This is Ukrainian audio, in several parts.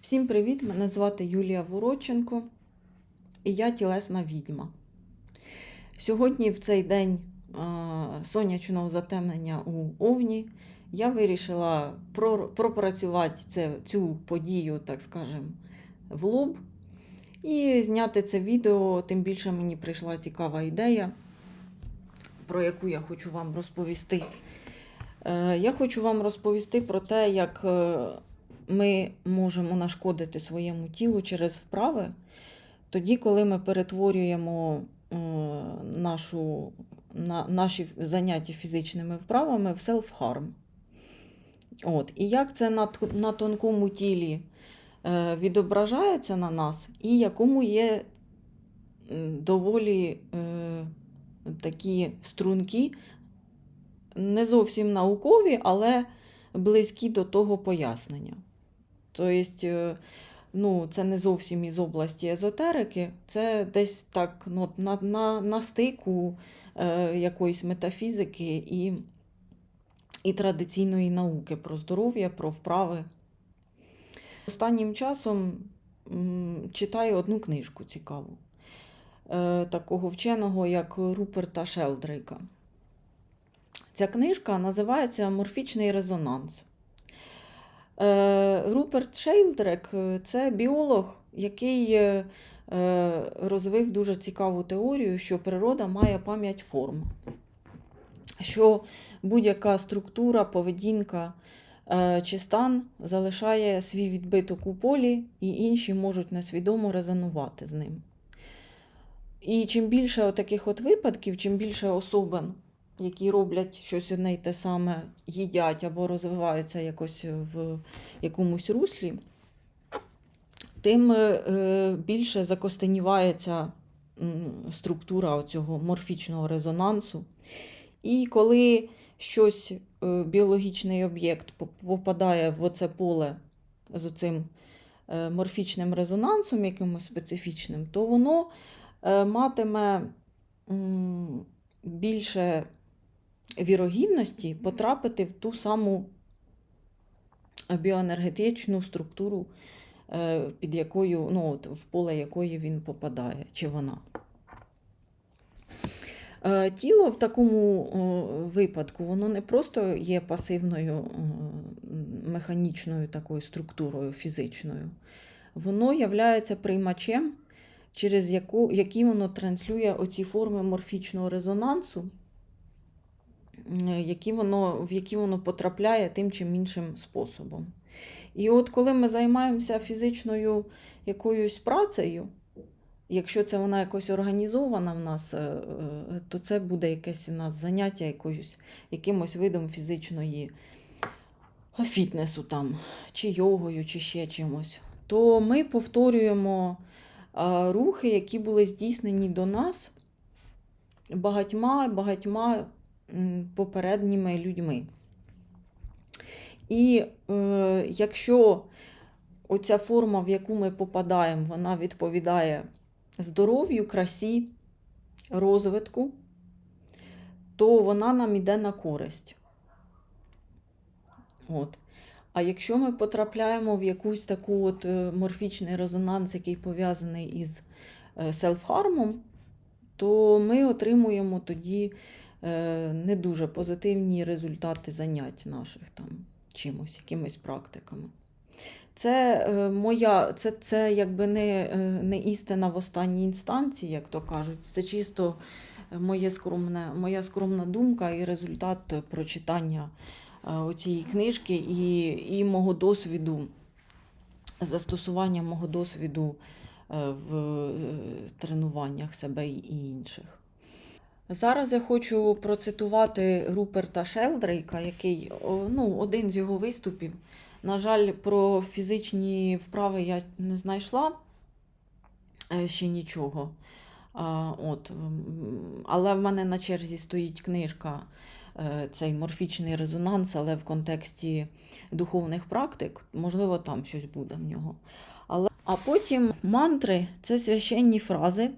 Всім привіт! Мене звати Юлія Вороченко і я тілесна відьма. Сьогодні, в цей день е, сонячного затемнення у Овні, я вирішила пропрацювати цю подію, так скажем, в лоб і зняти це відео. Тим більше мені прийшла цікава ідея, про яку я хочу вам розповісти. Е, Я хочу вам розповісти про те, як е, ми можемо нашкодити своєму тілу через вправи, тоді, коли ми перетворюємо е, нашу, на, наші заняття фізичними вправами в self-harm. От. І як це на, на тонкому тілі е, відображається на нас, і якому є доволі е, такі струнки, не зовсім наукові, але близькі до того пояснення. Тобто, ну, це не зовсім із області езотерики, це десь так ну, на, на, на стику е, якоїсь метафізики і, і традиційної науки про здоров'я, про вправи. Останнім часом м, читаю одну книжку цікаву е, такого вченого, як Руперта Шелдрейка. Ця книжка називається Морфічний резонанс. Е, Руперт Шейлдрек е, це біолог, який е, розвив дуже цікаву теорію, що природа має пам'ять форм, що будь-яка структура, поведінка чи стан залишає свій відбиток у полі, і інші можуть несвідомо резонувати з ним. І чим більше таких от випадків, чим більше особин, які роблять щось одне й те саме, їдять або розвиваються якось в якомусь руслі, тим е, більше закостенівається структура цього морфічного резонансу. І коли щось, е, біологічний об'єкт попадає в оце поле з цим морфічним резонансом, якимось специфічним, то воно е, матиме більше вірогідності потрапити в ту саму біоенергетичну структуру, е, під якою, ну, от, в поле якої він попадає, чи вона. Е, Тіло в такому випадку воно не просто є пасивною механічною такою структурою фізичною, воно являється приймачем, через яку, які воно транслює оці форми морфічного резонансу, е, які воно, в які воно потрапляє тим чи іншим способом. І от коли ми займаємося фізичною якоюсь працею, якщо це вона якось організована в нас, е, е, то це буде якесь у нас заняття якоюсь, якимось видом фізичної фітнесу там, чи йогою, чи ще чимось, то ми повторюємо рухи, які були здійснені до нас багатьма багатьма попередніми людьми. І е, якщо оця форма, в яку ми попадаємо, вона відповідає здоров'ю, красі, розвитку, то вона нам іде на користь. От. А якщо ми потрапляємо в якусь таку от е, морфічний резонанс, який пов'язаний із е, селф-хармом, то ми отримуємо тоді не дуже позитивні результати занять наших там чимось, якимись практиками. Це е, моя, це, це якби не, е, не істина в останній інстанції, як то кажуть. Це чисто е, моє скромне, моя скромна думка і результат прочитання е, оцієї книжки і, і мого досвіду, застосування мого досвіду е, в е, тренуваннях себе і інших. Зараз я хочу процитувати Руперта Шелдрейка, який ну, один з його виступів. На жаль, про фізичні вправи я не знайшла е, ще нічого. От, але в мене на черзі стоїть книжка е, цей морфічний резонанс, але в контексті духовних практик, можливо, там щось буде в нього. Але, а потім мантри це священні фрази,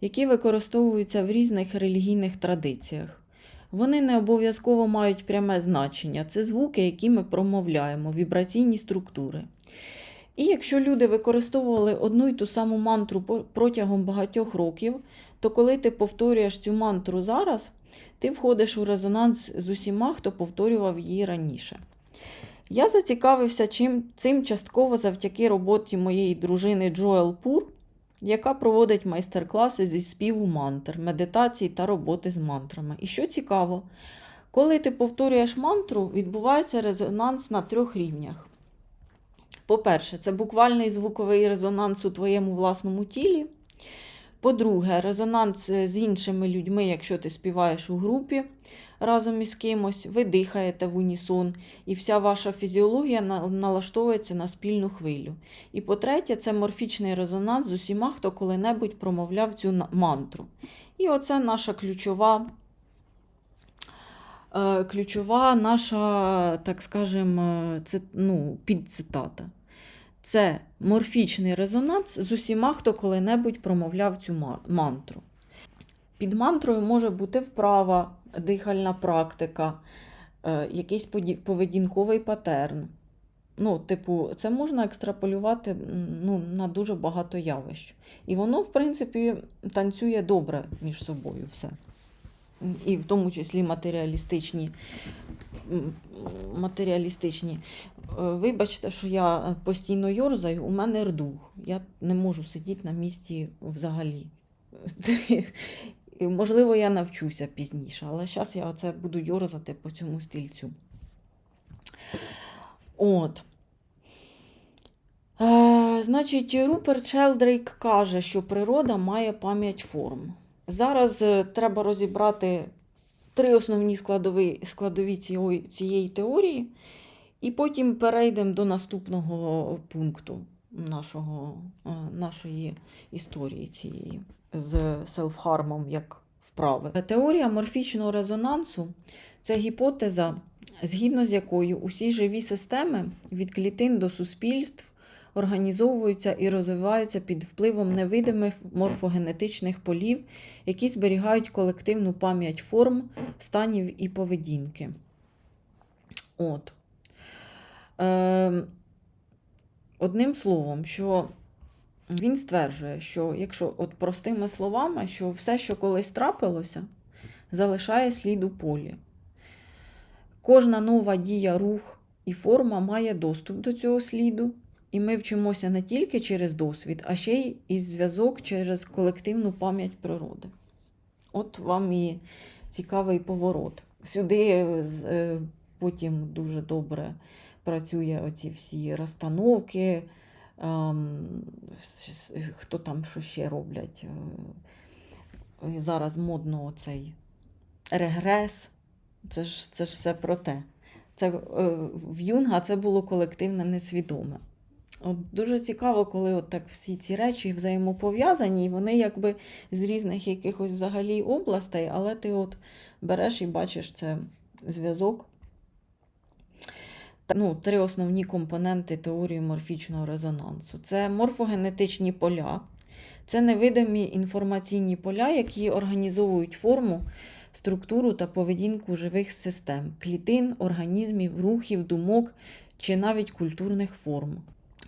які використовуються в різних релігійних традиціях. Вони не обов'язково мають пряме значення. Це звуки, які ми промовляємо, вібраційні структури. І якщо люди використовували одну й ту саму мантру протягом багатьох років, то коли ти повторюєш цю мантру зараз, ти входиш у резонанс з усіма, хто повторював її раніше. Я зацікавився чим, цим частково завдяки роботі моєї дружини Джоел Пур, яка проводить майстер-класи зі співу мантр, медитації та роботи з мантрами. І що цікаво, коли ти повторюєш мантру, відбувається резонанс на трьох рівнях. По-перше, це буквальний звуковий резонанс у твоєму власному тілі. По-друге, резонанс з іншими людьми, якщо ти співаєш у групі разом із кимось, ви дихаєте в унісон, і вся ваша фізіологія налаштовується на спільну хвилю. І по-третє, це морфічний резонанс з усіма, хто коли-небудь промовляв цю мантру. І оце наша ключова, е, ключова наша, так скажемо, ци- ну, підцитата. Це морфічний резонанс з усіма, хто коли-небудь промовляв цю мантру. Під мантрою може бути вправа, дихальна практика, е, якийсь поведінковий патерн. Ну, типу, це можна екстраполювати ну, на дуже багато явищ. І воно, в принципі, танцює добре між собою все. І в тому числі матеріалістичні. матеріалістичні. Е, Вибачте, що я постійно йорзаю, у мене рдух. Я не можу сидіти на місці взагалі. І, Можливо, я навчуся пізніше, але зараз я оце буду йорзати по цьому стільцю. От. Е, значить, Руперт Шелдрейк каже, що природа має пам'ять форм. Зараз е, треба розібрати три основні складові, складові цієї, цієї теорії, і потім перейдемо до наступного пункту нашого, е, нашої історії цієї з селфхармом як вправи. Теорія морфічного резонансу це гіпотеза, згідно з якою усі живі системи від клітин до суспільств організовуються і розвиваються під впливом невидимих морфогенетичних полів, які зберігають колективну пам'ять форм, станів і поведінки. От. Е, одним словом, що він стверджує, що якщо от простими словами, що все, що колись трапилося, залишає слід у полі. Кожна нова дія, рух і форма має доступ до цього сліду, і ми вчимося не тільки через досвід, а ще й із зв'язок через колективну пам'ять природи. От вам і цікавий поворот. Сюди е, е, потім дуже добре працює оці всі розстановки, ем, хто там що ще роблять. е, Зараз модно цей регрес. Це ж, це ж все про те. Це, е, в Юнга це було колективне несвідоме. От дуже цікаво, коли от так всі ці речі взаємопов'язані, і вони якби з різних якихось взагалі областей, але ти от береш і бачиш це зв'язок. Ну, три основні компоненти теорії морфічного резонансу: це морфогенетичні поля, це невидимі інформаційні поля, які організовують форму, структуру та поведінку живих систем, клітин, організмів, рухів, думок чи навіть культурних форм.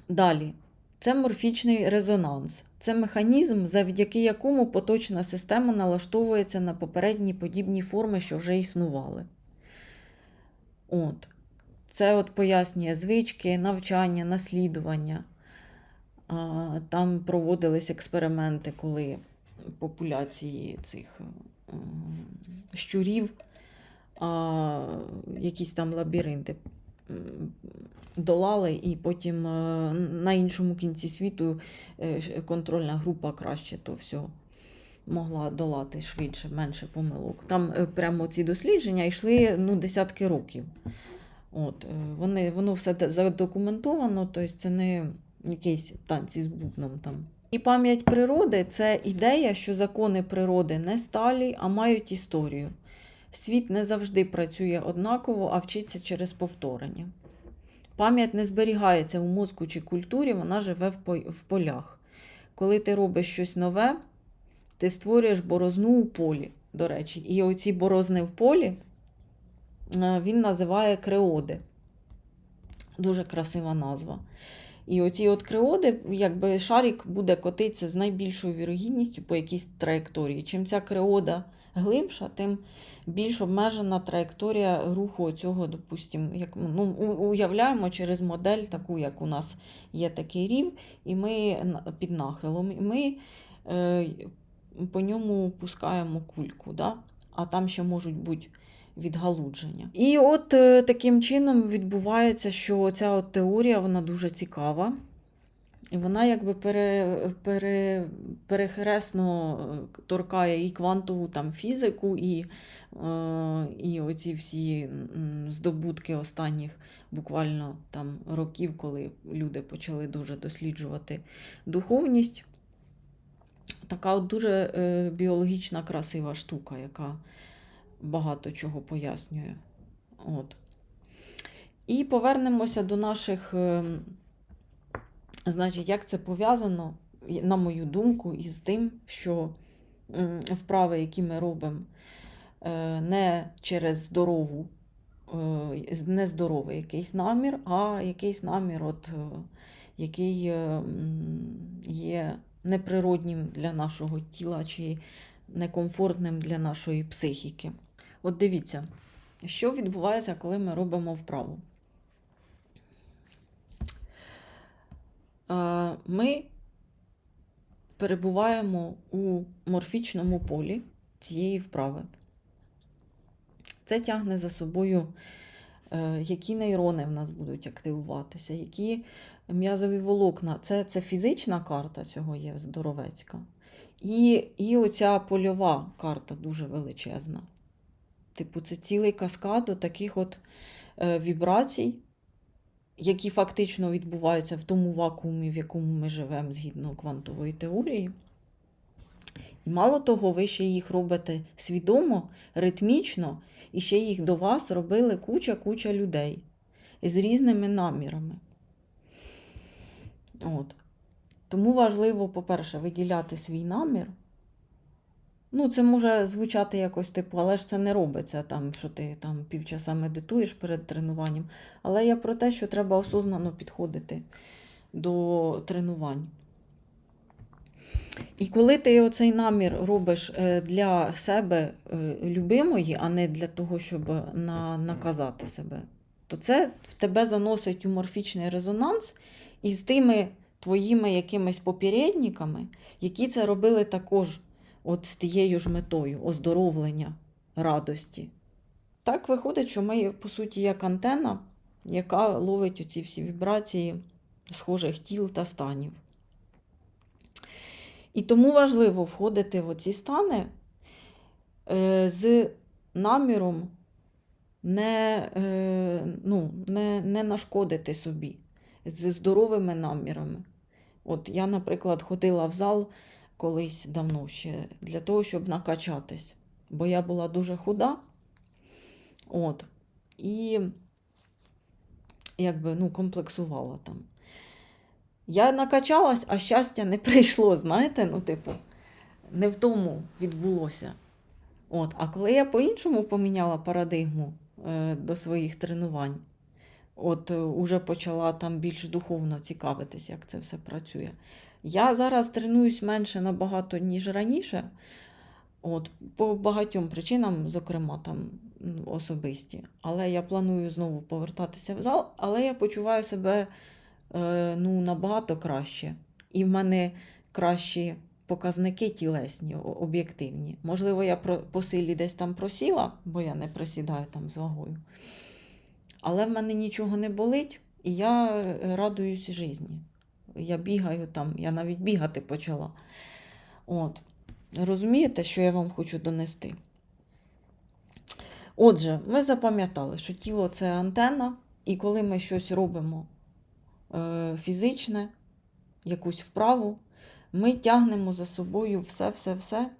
Далі, це морфічний резонанс. Це механізм, завдяки якому поточна система налаштовується на попередні подібні форми, що вже існували. От. Це от пояснює звички, навчання, наслідування. Там проводились експерименти, коли популяції цих щурів, якісь там лабіринти долали, і потім е, на іншому кінці світу е, контрольна група краще то все могла долати швидше, менше помилок. Там е, прямо ці дослідження йшли ну, десятки років. От, е, вони, воно все задокументовано, тобто це не якісь танці з бубном там. І пам'ять природи це ідея, що закони природи не сталі, а мають історію. Світ не завжди працює однаково, а вчиться через повторення. Пам'ять не зберігається у мозку чи культурі, вона живе в, полях. Коли ти робиш щось нове, ти створюєш борозну у полі, до речі. І оці борозни в полі він називає креоди. Дуже красива назва. І оці от криоди, якби шарик буде котитися з найбільшою вірогідністю по якійсь траєкторії. Чим ця криода глибша, тим більш обмежена траєкторія руху цього, допустимо, як ну, уявляємо через модель, таку, як у нас є такий рів, і ми під нахилом, і ми е, по ньому пускаємо кульку, да? а там ще можуть бути відгалудження. І от е, таким чином відбувається, що ця от теорія вона дуже цікава. І вона якби пере, пере, перехресно е, торкає і квантову там, фізику, і, е, і оці всі здобутки останніх буквально там, років, коли люди почали дуже досліджувати духовність. Така от дуже біологічна, красива штука, яка багато чого пояснює. От. І повернемося до наших, е, значить, як це пов'язано, на мою думку, із тим, що вправи, які ми робимо, е, не через здорову, е, не якийсь намір, а якийсь намір, от, який є неприроднім для нашого тіла чи некомфортним для нашої психіки. От дивіться, що відбувається, коли ми робимо вправу. Е, Ми перебуваємо у морфічному полі цієї вправи. Це тягне за собою, е, які нейрони в нас будуть активуватися, які м'язові волокна. Це, це фізична карта цього є здоровецька. І, і оця польова карта дуже величезна. Типу, це цілий каскад таких от е, вібрацій, які фактично відбуваються в тому вакуумі, в якому ми живемо згідно квантової теорії. І мало того, ви ще їх робите свідомо, ритмічно, і ще їх до вас робили куча-куча людей з різними намірами. От. Тому важливо, по-перше, виділяти свій намір. Ну, це може звучати якось типу, але ж це не робиться, там, що ти там півчаса медитуєш перед тренуванням. Але я про те, що треба осознано підходити до тренувань. І коли ти оцей намір робиш е, для себе е, любимої, а не для того, щоб на, наказати себе, то це в тебе заносить у резонанс із тими твоїми якимись попередниками, які це робили також от з тією ж метою оздоровлення радості. Так виходить, що ми, по суті, як антена, яка ловить оці всі вібрації схожих тіл та станів. І тому важливо входити в оці стани е, з наміром не, е, ну, не, не нашкодити собі, з здоровими намірами. От я, наприклад, ходила в зал колись давно ще для того, щоб накачатись, бо я була дуже худа. От, і якби ну, комплексувала там. Я накачалась, а щастя не прийшло, знаєте, ну, типу, не в тому відбулося. От, а коли я по-іншому поміняла парадигму е, до своїх тренувань, от е, уже почала там більш духовно цікавитись, як це все працює. Я зараз тренуюсь менше набагато, ніж раніше. От, по багатьом причинам, зокрема, там особисті. Але я планую знову повертатися в зал, але я почуваю себе е, ну, набагато краще. І в мене кращі показники тілесні, об'єктивні. Можливо, я по силі десь там просіла, бо я не просідаю там з вагою. Але в мене нічого не болить, і я е, радуюсь житті. Я бігаю там, я навіть бігати почала. От. Розумієте, що я вам хочу донести? Отже, ми запам'ятали, що тіло це антенна, і коли ми щось робимо е, фізичне, якусь вправу, ми тягнемо за собою все-все-все,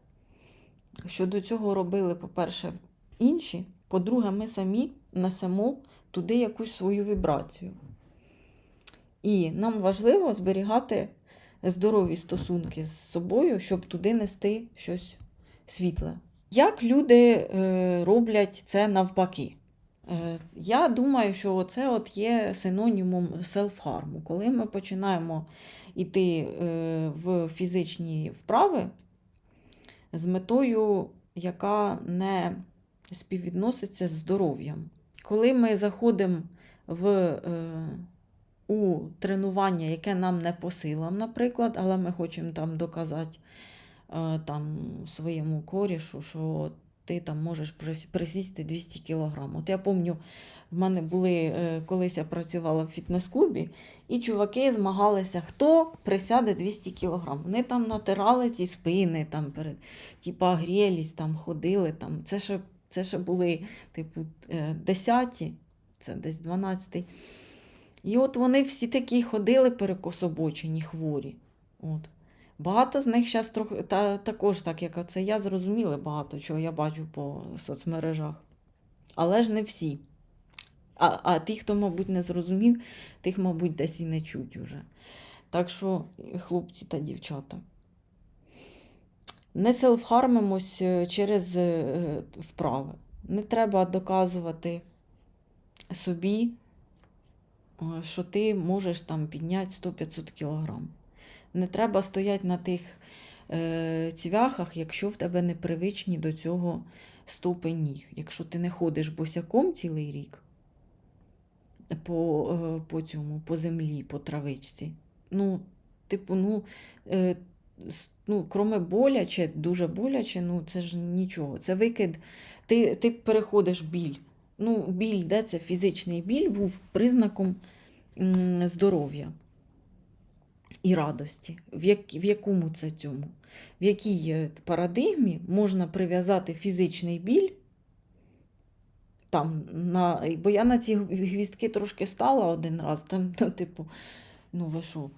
що до цього робили, по-перше, інші. По-друге, ми самі несемо туди якусь свою вібрацію. І нам важливо зберігати здорові стосунки з собою, щоб туди нести щось світле. Як люди е, роблять це навпаки? Е, Я думаю, що це от є синонімом селф-харму. Коли ми починаємо йти е, в фізичні вправи з метою, яка не співвідноситься з здоров'ям. Коли ми заходимо в, у тренування, яке нам не по силам, наприклад, але ми хочемо там доказати е, там, своєму корішу, що ти там можеш присісти 200 кг. От я пам'ятаю, в мене були, е, колись я працювала в фітнес-клубі, і чуваки змагалися, хто присяде 200 кг. Вони там натирали ці спини, там перед, типа грілись, там ходили. Там. Це, ще, це ще були, типу, е, 10, це десь 12. І от вони всі такі ходили перекособочені, хворі. От. Багато з них зараз трохи та, також, так як це я зрозуміла багато чого я бачу по соцмережах. Але ж не всі. А, а ті, хто, мабуть, не зрозумів, тих, мабуть, десь і не чуть уже. Так що, хлопці та дівчата. Не селфхармимось е, через е, вправи. Не треба доказувати собі, е, що ти можеш там підняти 100-500 кілограм. Не треба стояти на тих е, цвяхах, якщо в тебе непривичні до цього стопи ніг. Якщо ти не ходиш босяком цілий рік по, е, по цьому, по землі, по травичці. Ну, типу, ну, е, ну, кроме боляче, дуже боляче, ну це ж нічого. Це викид. Ти, ти переходиш біль. Ну, біль, де це фізичний біль був признаком здоров'я і радості. В, як, в якому це цьому? В якій е, парадигмі можна прив'язати фізичний біль? Там, на, бо я на ці гв- гвіздки трошки стала один раз, там, ну, типу, ну ви що?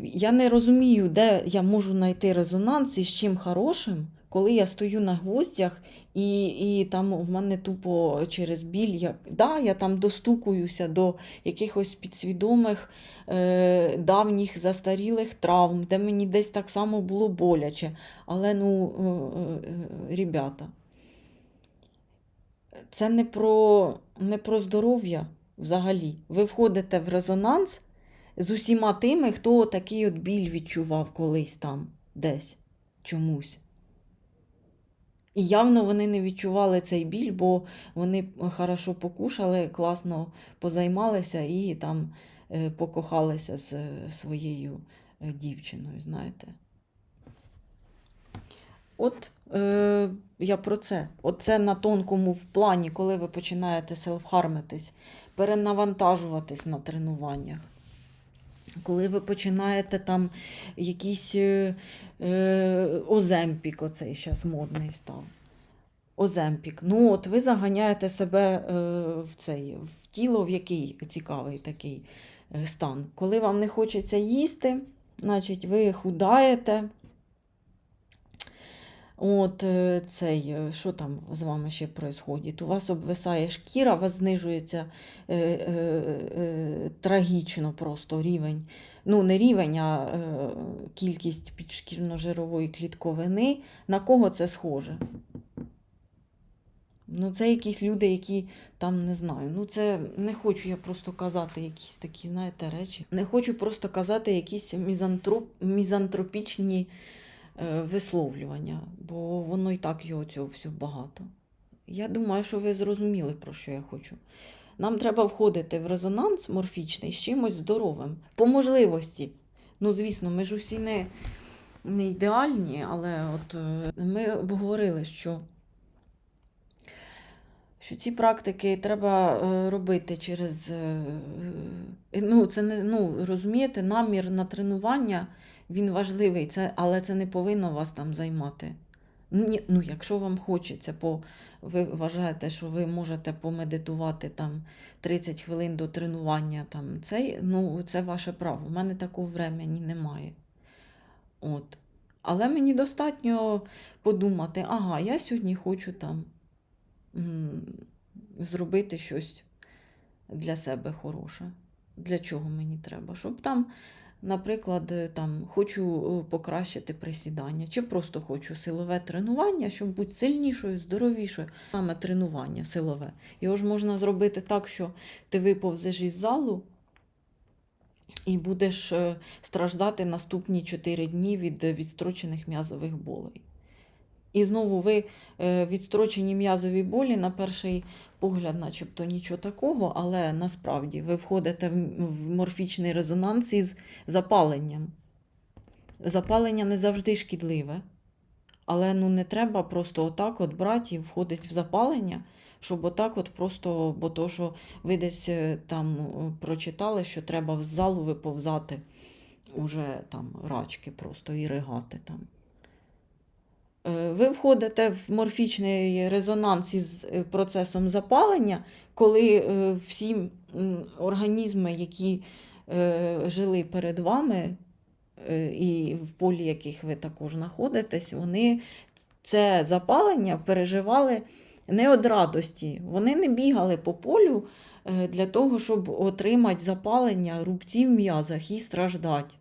Я не розумію, де я можу знайти резонанс і з чим хорошим, коли я стою на гвоздях і, і там в мене тупо через біль. Я, да, я там достукуюся до якихось підсвідомих е, давніх застарілих травм, де мені десь так само було боляче. Але ну, е, е, ребята, це не про, не про здоров'я взагалі. Ви входите в резонанс з усіма тими, хто такий от біль відчував колись там, десь, чомусь. І явно вони не відчували цей біль, бо вони хорошо покушали, класно позаймалися і там е, покохалися з е, своєю е, дівчиною, знаєте. От е, я про це. Оце на тонкому в плані, коли ви починаєте селфхармитись, перенавантажуватись на тренуваннях. Коли ви починаєте там якийсь е, е, оземпік, оцей зараз модний став. Оземпік. Ну, от ви заганяєте себе е, в цей, в тіло, в який цікавий такий е, стан. Коли вам не хочеться їсти, значить ви худаєте. От е, цей, е, що там з вами ще відбувається? У вас обвисає шкіра, у вас знижується е, е, е, трагічно просто рівень. Ну, не рівень, а е, кількість підшкірно-жирової клітковини. На кого це схоже? Ну, це якісь люди, які там не знаю. Ну, це не хочу я просто казати якісь такі, знаєте, речі. Не хочу просто казати якісь мізантроп, мізантропічні висловлювання, бо воно і так його цього всього багато. Я думаю, що ви зрозуміли, про що я хочу. Нам треба входити в резонанс морфічний з чимось здоровим. По можливості. Ну, звісно, ми ж усі не, не ідеальні, але от е, ми обговорили, що що ці практики треба е, робити через. е, е, Ну, це не, ну, розумієте, намір на тренування він важливий, це, але це не повинно вас там займати. Ні, ну, якщо вам хочеться, по, ви вважаєте, що ви можете помедитувати там 30 хвилин до тренування, там, цей, ну, це ваше право. У мене такого времени немає. От. Але мені достатньо подумати, ага, я сьогодні хочу там зробити щось для себе хороше. Для чого мені треба? Щоб там наприклад, е, там, хочу е, покращити присідання, чи просто хочу силове тренування, щоб бути сильнішою, здоровішою. Саме тренування силове. Його ж можна зробити так, що ти виповзеш із залу і будеш е, страждати наступні 4 дні від відстрочених м'язових болей. І знову ви відстрочені м'язові болі на перший погляд, начебто нічого такого, але насправді ви входите в в морфічний резонанс із запаленням. Запалення не завжди шкідливе, але ну, не треба просто отак от брати і входити в запалення, щоб отак от просто, бо то, що ви десь е, там е, прочитали, що треба з залу виповзати уже там рачки просто і ригати там. Е, Ви входите в морфічний резонанс із е, процесом запалення, коли е, всі організми, які жили перед вами, і в полі яких ви також знаходитесь, вони це запалення переживали не від радості. Вони не бігали по полю для того, щоб отримати запалення рубці в м'язах і страждати.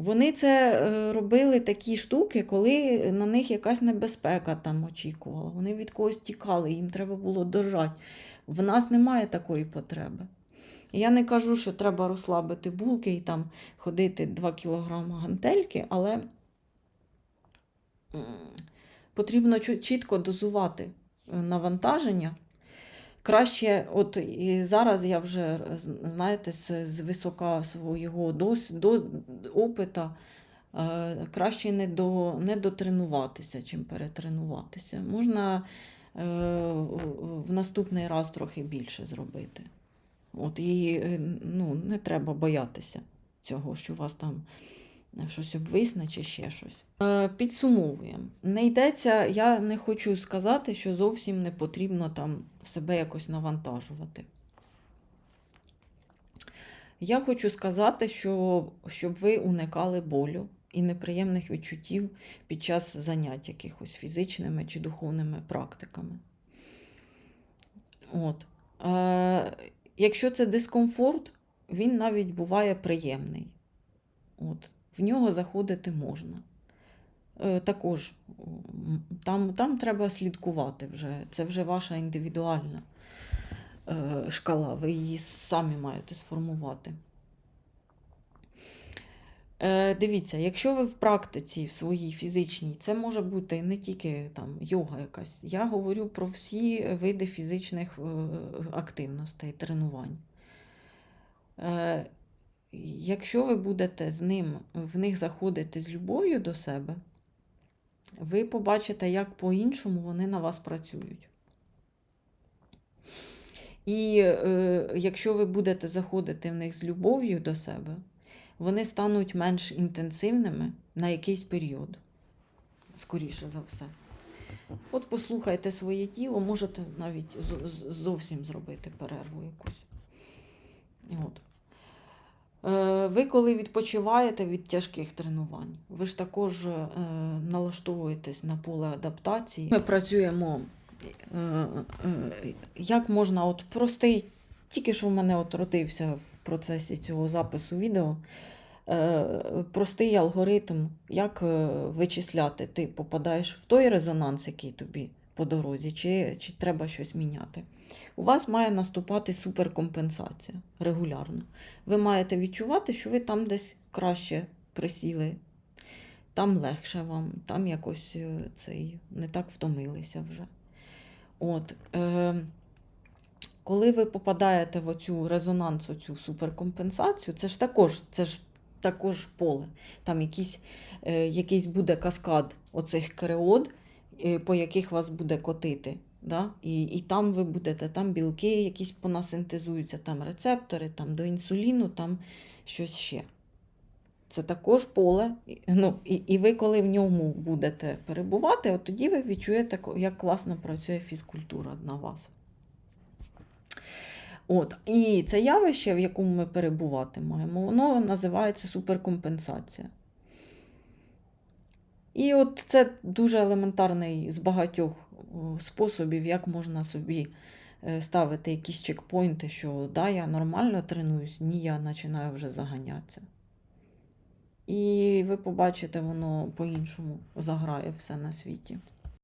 Вони це е, робили такі штуки, коли на них якась небезпека там очікувала. Вони від когось тікали, їм треба було дожати. В нас немає такої потреби. Я не кажу, що треба розслабити булки і там ходити 2 кг гантельки, але потрібно чітко дозувати е, навантаження. Краще, от і зараз я вже, знаєте, з, з висока свого дос, до, опита, е, краще не, до, не дотренуватися, чим перетренуватися. Можна е, в- наступний раз трохи більше зробити. От, і е, ну, не треба боятися цього, що у вас там щось обвисне чи ще щось. Е, Підсумовуємо. Не йдеться, я не хочу сказати, що зовсім не потрібно там себе якось навантажувати. Я хочу сказати, що щоб ви уникали болю і неприємних відчуттів під час занять якихось фізичними чи духовними практиками. От. Е, якщо це дискомфорт, він навіть буває приємний. От. В нього заходити можна. Е, також там, там треба слідкувати вже. Це вже ваша індивідуальна е, шкала, ви її самі маєте сформувати. Е, дивіться, якщо ви в практиці в своїй фізичній, це може бути не тільки там йога якась. Я говорю про всі види фізичних активностей, тренувань. Якщо ви будете з ним в них заходити з любов'ю до себе, ви побачите, як по-іншому вони на вас працюють. І е, якщо ви будете заходити в них з любов'ю до себе, вони стануть менш інтенсивними на якийсь період, скоріше за все. От послухайте своє тіло, можете навіть зовсім зробити перерву якусь. От. Е, Ви, коли відпочиваєте від тяжких тренувань, ви ж також е, налаштовуєтесь на поле адаптації. Ми працюємо, е, як можна, от простий, тільки що в мене от родився в процесі цього запису відео. Простий алгоритм, як вичисляти, ти попадаєш в той резонанс, який тобі по дорозі, чи, чи треба щось міняти. У вас має наступати суперкомпенсація регулярно. Ви маєте відчувати, що ви там десь краще присіли, там легше вам, там якось е, цей, не так втомилися вже. От, е, коли ви попадаєте в оцю резонанс, оцю суперкомпенсацію, це ж також, це ж також поле. Там якийсь, е, якийсь буде каскад оцих кереод, е, по яких вас буде котити. Да? І, і там ви будете, там білки якісь понасинтезуються, там рецептори, там до інсуліну, там щось ще. Це також поле. Ну, і, і ви, коли в ньому будете перебувати, от тоді ви відчуєте, як класно працює фізкультура на вас. От, і це явище, в якому ми перебувати маємо, воно називається суперкомпенсація. І от це дуже елементарний з багатьох способів, як можна собі е, ставити якісь чекпоінти, що да, я нормально тренуюсь, ні, я починаю вже заганятися. І ви побачите, воно по-іншому заграє все на світі.